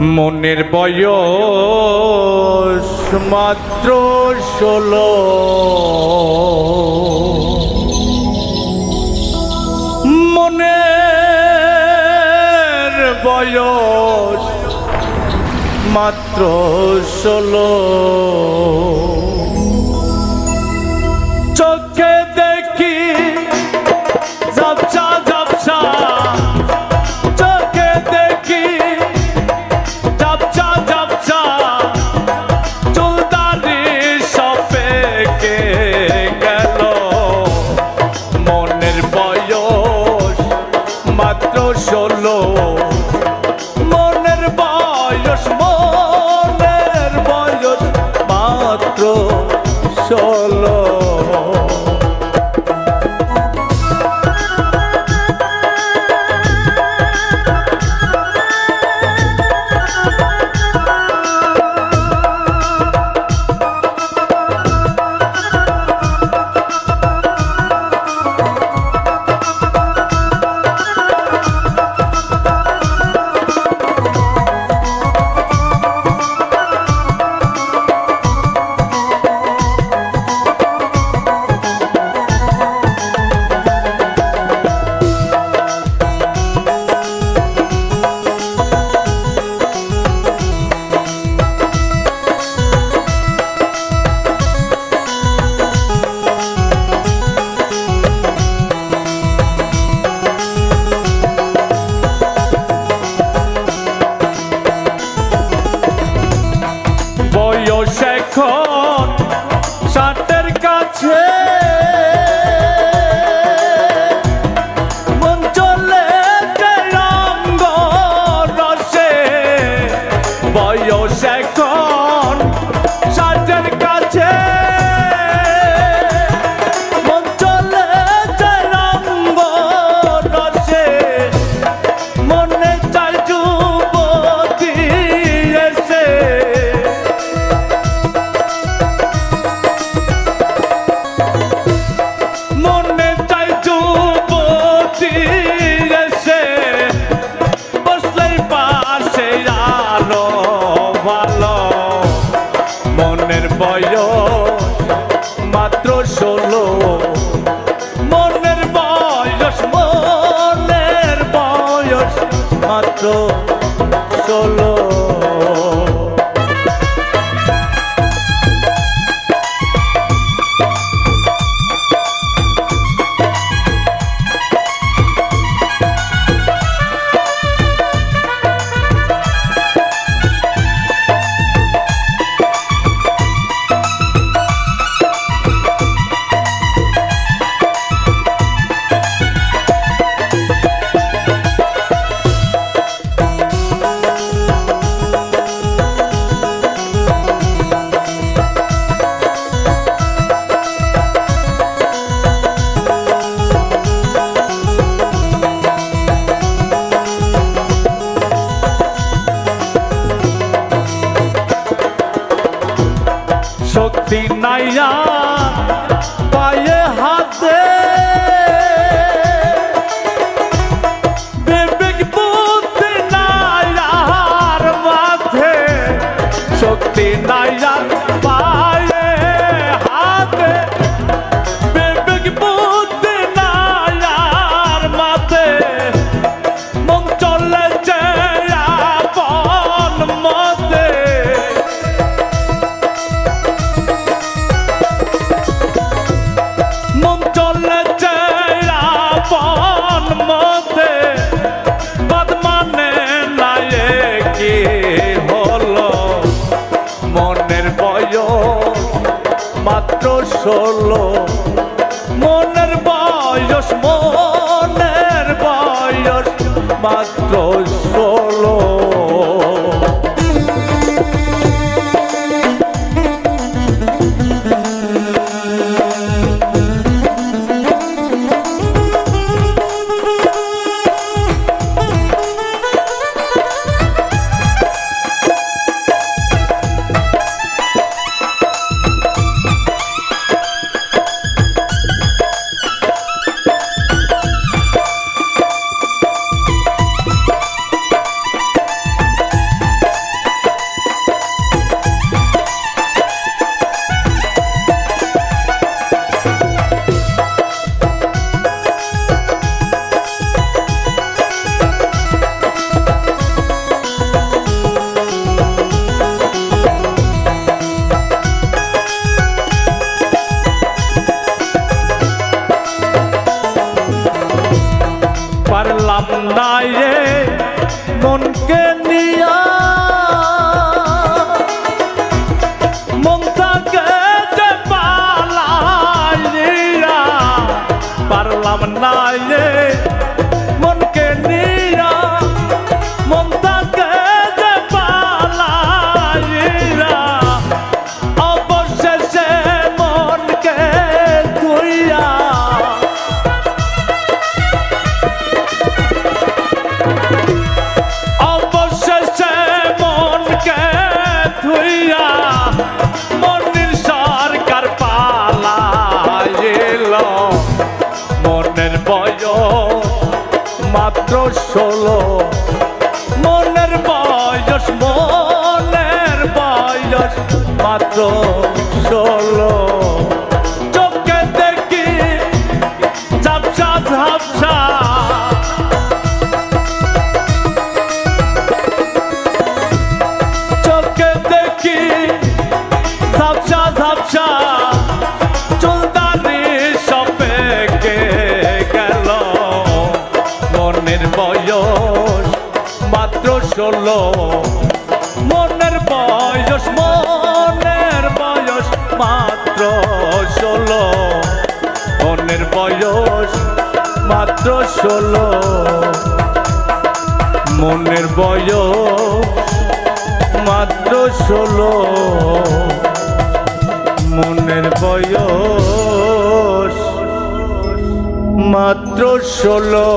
মনের বয়স মাত্র ষোলো। মনের বয়স মাত্র ষোলো। ষোলো মাত্র চলো বয়স মাত্র ষোলো। মনের বয়স মনের বয়স মাত্র লাভ নাই রে মনকে নিয়া। মনটাকে পারলাম নাই রে। গেল মনের বয়স মাত্র ষোলো। মনের বয়স মনের বয়স মাত্র ষোলো। মাত্র ষোলো। মনের বয়স মাত্র ষোলো। মনের বয়স মাত্র ষোলো। মনের বয়স মাত্র ষোলো।